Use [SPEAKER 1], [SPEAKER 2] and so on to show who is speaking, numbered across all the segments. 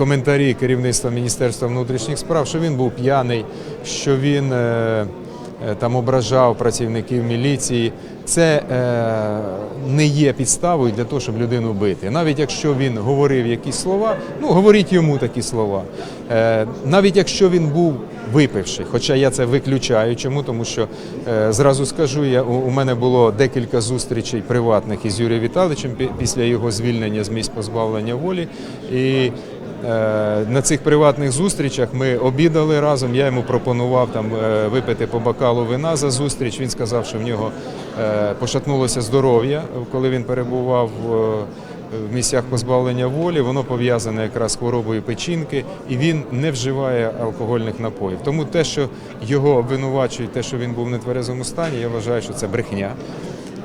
[SPEAKER 1] коментарі керівництва Міністерства внутрішніх справ, що він був п'яний, що він е, е, там ображав працівників міліції. Це е, не є підставою для того, щоб людину бити. Навіть якщо він говорив якісь слова, ну говоріть йому такі слова. Е, навіть якщо він був випивши, хоча я це виключаю. Чому? Тому що е, зразу скажу, я у, мене було декілька зустрічей приватних із Юрієм Віталичем після його звільнення з місць позбавлення волі. І Е, На цих приватних зустрічах ми обідали разом. Я йому пропонував там випити по бокалу вина за зустріч. Він сказав, що в нього пошатнулося здоров'я, коли він перебував в місцях позбавлення волі. Воно пов'язане якраз з хворобою печінки, і він не вживає алкогольних напоїв. Тому те, що його обвинувачують, те, що він був в нетверезому стані, я вважаю, що це брехня.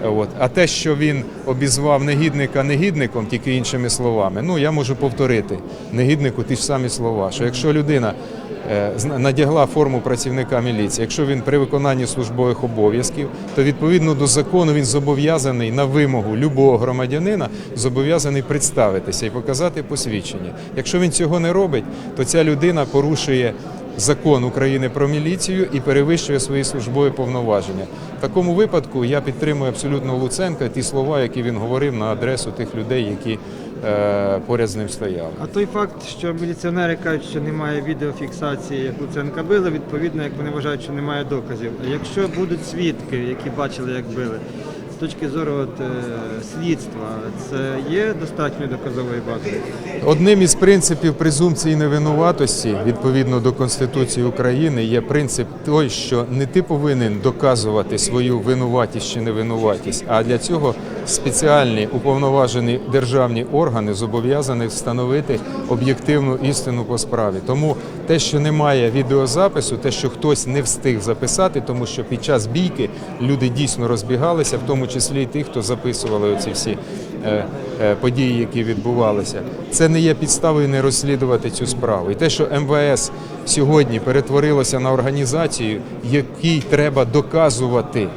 [SPEAKER 1] От. А те, що він обізвав негідника негідником, тільки іншими словами, ну я можу повторити негіднику ті ж самі слова. Що якщо людина надягла форму працівника міліції, якщо він при виконанні службових обов'язків, то відповідно до закону він зобов'язаний на вимогу любого громадянина зобов'язаний представитися і показати посвідчення. Якщо він цього не робить, то ця людина порушує закон України про міліцію і перевищує свої службові повноваження. В такому випадку я підтримую абсолютно Луценка ті слова, які він говорив на адресу тих людей, які е, поряд з ним стояли.
[SPEAKER 2] А той факт, що міліціонери кажуть, що немає відеофіксації, як Луценка били, відповідно, як вони вважають, що немає доказів. А якщо будуть свідки, які бачили, як били, з точки зору от, е, слідства, це є достатньою доказовою базою?
[SPEAKER 1] Одним із принципів презумпції невинуватості відповідно до Конституції України є принцип той, що не ти повинен доказувати свою винуватість чи невинуватість, а для цього спеціальні уповноважені державні органи зобов'язані встановити об'єктивну істину по справі. Тому те, що немає відеозапису, те, що хтось не встиг записати, тому що під час бійки люди дійсно розбігалися, в тому числі і ті, хто записували оці всі е, е, події, які відбувалися. Це не є підставою не розслідувати цю справу. І те, що МВС сьогодні перетворилося на організацію, якій треба доказувати.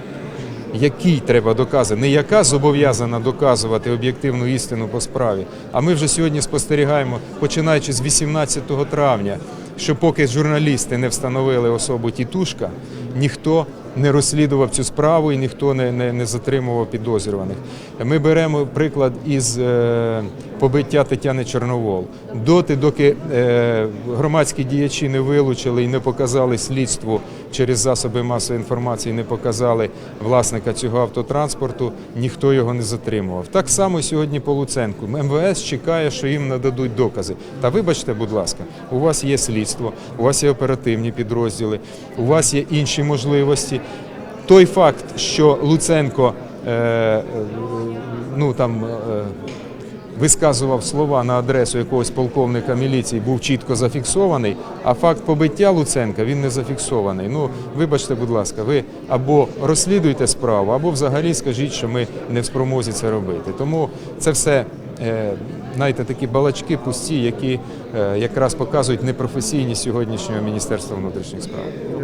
[SPEAKER 1] Який треба доказати, не яка зобов'язана доказувати об'єктивну істину по справі. А ми вже сьогодні спостерігаємо, починаючи з 18 травня, що поки журналісти не встановили особу Тітушка, ніхто не розслідував цю справу і ніхто не, не, не затримував підозрюваних. Ми беремо приклад із е, побиття Тетяни Чорновол. Доти, доки е, громадські діячі не вилучили і не показали слідству через засоби масової інформації, не показали власника цього автотранспорту, ніхто його не затримував. Так само сьогодні по Луценку. МВС чекає, що їм нададуть докази. Та вибачте, будь ласка, у вас є слідство, у вас є оперативні підрозділи, у вас є інші можливості. Той факт, що Луценко е, е, ну там. Е, висказував слова на адресу якогось полковника міліції, був чітко зафіксований, а факт побиття Луценка він не зафіксований. Ну, вибачте, будь ласка, ви або розслідуйте справу, або взагалі скажіть, що ми не в спромозі це робити. Тому це все. Е, Знаєте, такі балачки пусті, які е, якраз показують непрофесійність сьогоднішнього міністерства внутрішніх справ.